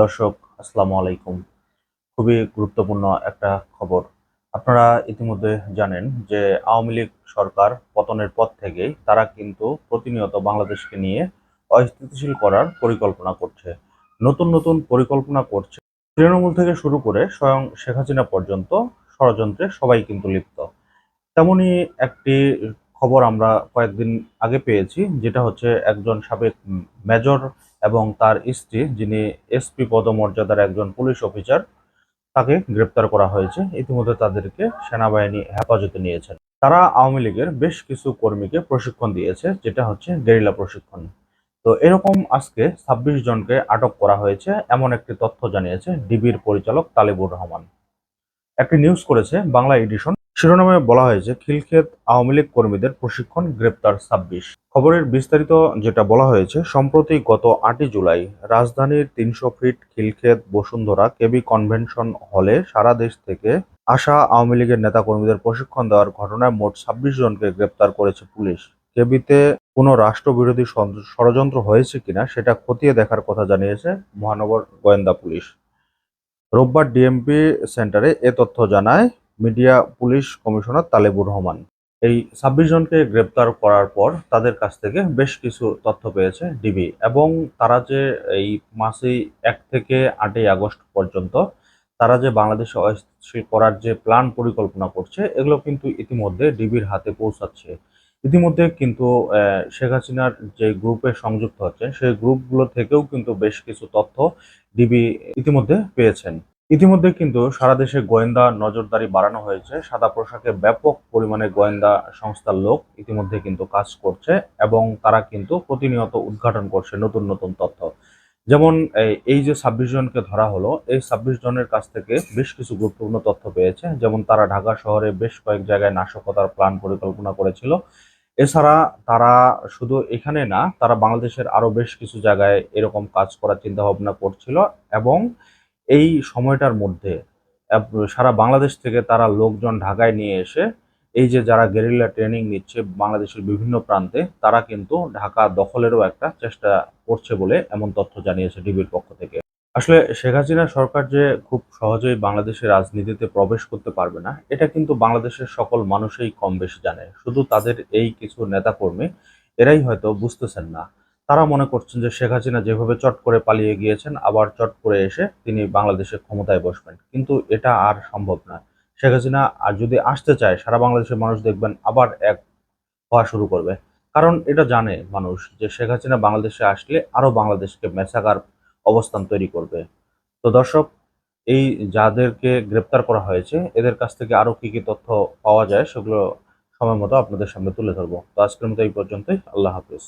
দর্শক, আসসালামু আলাইকুম। খুবই গুরুত্বপূর্ণ একটা খবর। আপনারা ইতিমধ্যে জানেন যে আওয়ামী লীগ সরকার পতনের পর থেকেই তারা কিন্তু প্রতিনিয়ত বাংলাদেশকে নিয়ে অস্থিতিশীল করার পরিকল্পনা করছে। নতুন নতুন পরিকল্পনা করছে। তৃণমূল থেকে শুরু করে স্বয়ং শেখ হাসিনা পর্যন্ত ষড়যন্ত্রে সবাই কিন্তু লিপ্ত। তেমনই একটি খবর আমরা কয়েকদিন আগে পেয়েছি, যেটা হচ্ছে একজন সাবেক মেজর এবং তার স্ত্রী, যিনি এসপি পদমর্যাদার একজন পুলিশ অফিসার, তাকে গ্রেপ্তার করা হয়েছে। ইতিমধ্যে তাদেরকে সেনাবাহিনী হেফাজতে নিয়েছেন। তারা আওয়ামী লীগের বেশ কিছু কর্মীকে প্রশিক্ষণ দিয়েছে, যেটা হচ্ছে গেরিলা প্রশিক্ষণ। তো এরকম আজকে ছাব্বিশ জনকে আটক করা হয়েছে, এমন একটি তথ্য জানিয়েছে ডিবির পরিচালক তালিবুর রহমান। একটি নিউজ করেছে বাংলা এডিশন শিরোনামে বলা হয়েছে, খিলক্ষেত আওয়ামী লীগ কর্মীদের প্রশিক্ষণ গ্রেপ্তার ছাব্বিশ। খবরের বিস্তারিত যেটা বলা হয়েছে, সম্প্রতি গত আটই জুলাই রাজধানীর তিনশো feet Khilkhet Bashundhara KB convention হলে সারা দেশ থেকে আসা আওয়ামী লীগের নেতাকর্মীদের প্রশিক্ষণ দেওয়ার ঘটনায় মোট ছাব্বিশ জনকে গ্রেপ্তার করেছে পুলিশ। কেবিতে কোনো রাষ্ট্রবিরোধী ষড়যন্ত্র হয়েছে কিনা সেটা খতিয়ে দেখার কথা জানিয়েছে মহানগর গোয়েন্দা পুলিশ। রোববার ডিএমপি সেন্টারে এ তথ্য জানায় media, police commissioner Talebur Rahman. এই ছাব্বিশ জনকে গ্রেপ্তার করার পর তাদের কাছ থেকে বেশ কিছু তথ্য পেয়েছে ডিবি এবং তারা যে এই মাসেই এক থেকে আটই আগস্ট পর্যন্ত তারা যে বাংলাদেশে অস্থিতিশীল করার যে প্ল্যান পরিকল্পনা করছে, এগুলো কিন্তু ইতিমধ্যে ডিবির হাতে পৌঁছাচ্ছে। ইতিমধ্যে কিন্তু শেখ হাসিনার যে গ্রুপে সংযুক্ত হচ্ছে, সেই গ্রুপগুলো থেকেও কিন্তু বেশ কিছু তথ্য ডিবি ইতিমধ্যে পেয়েছেন। ইতিমধ্যে কিন্তু সারা দেশে গোয়েন্দা নজরদারি বাড়ানো হয়েছে। সাদা পোশাকে ব্যাপক পরিমাণে গোয়েন্দা সংস্থার লোক ইতিমধ্যে কিন্তু কাজ করছে এবং তারা কিন্তু প্রতিনিয়ত উদ্ঘাটন করছে নতুন নতুন তথ্য। যেমন এই- যে ছাব্বিশ জনকে ধরা হলো, এই ছাব্বিশ জনের কাছ থেকে বেশ কিছু গুরুত্বপূর্ণ তথ্য পেয়েছে। যেমন, তারা ঢাকা শহরে বেশ কয়েক জায়গায় নাশকতার প্ল্যান পরিকল্পনা করেছিল। এছাড়া তারা শুধু এখানে না, তারা বাংলাদেশের আরও বেশ কিছু জায়গায় এরকম কাজ করার চিন্তাভাবনা করছিল এবং এই সময়টার মধ্যে সারা বাংলাদেশ থেকে তারা লোকজন ঢাকায় নিয়ে এসে, এই যে যারা গেরিলা ট্রেনিং নিচ্ছে বাংলাদেশের বিভিন্ন প্রান্তে, তারা কিন্তু ঢাকা দখলেরও একটা চেষ্টা করছে বলে এমন তথ্য জানিয়েছে ডিবির পক্ষ থেকে। আসলে শেখ হাসিনা সরকার যে খুব সহজেই বাংলাদেশের রাজনীতিতে প্রবেশ করতে পারবে না, এটা কিন্তু বাংলাদেশের সকল মানুষই কম বেশি জানে। শুধু তাদের এই কিছু নেতাকর্মী, এরাই হয়তো বুঝতেছেন না। তারা মনে করছেন যে শেখ হাসিনা যেভাবে চট করে পালিয়ে গিয়েছেন, আবার চট করে এসে তিনি বাংলাদেশে ক্ষমতায় বসবেন। কিন্তু এটা আর সম্ভব না শেখ হাসিনা আর যদি আসতে চায়, সারা বাংলাদেশের মানুষ দেখবেন আবার এক হওয়া শুরু করবে। কারণ এটা জানে মানুষ যে শেখ হাসিনা বাংলাদেশে আসলে আরও বাংলাদেশকে মেসাকার অবস্থান তৈরি করবে। তো দর্শক, এই যাদেরকে গ্রেপ্তার করা হয়েছে, এদের কাছ থেকে আরও কি কি তথ্য পাওয়া যায় সেগুলো সময় মতো আপনাদের সামনে তুলে ধরবো। তো আজকের মতো এই পর্যন্তই। আল্লাহ হাফিজ।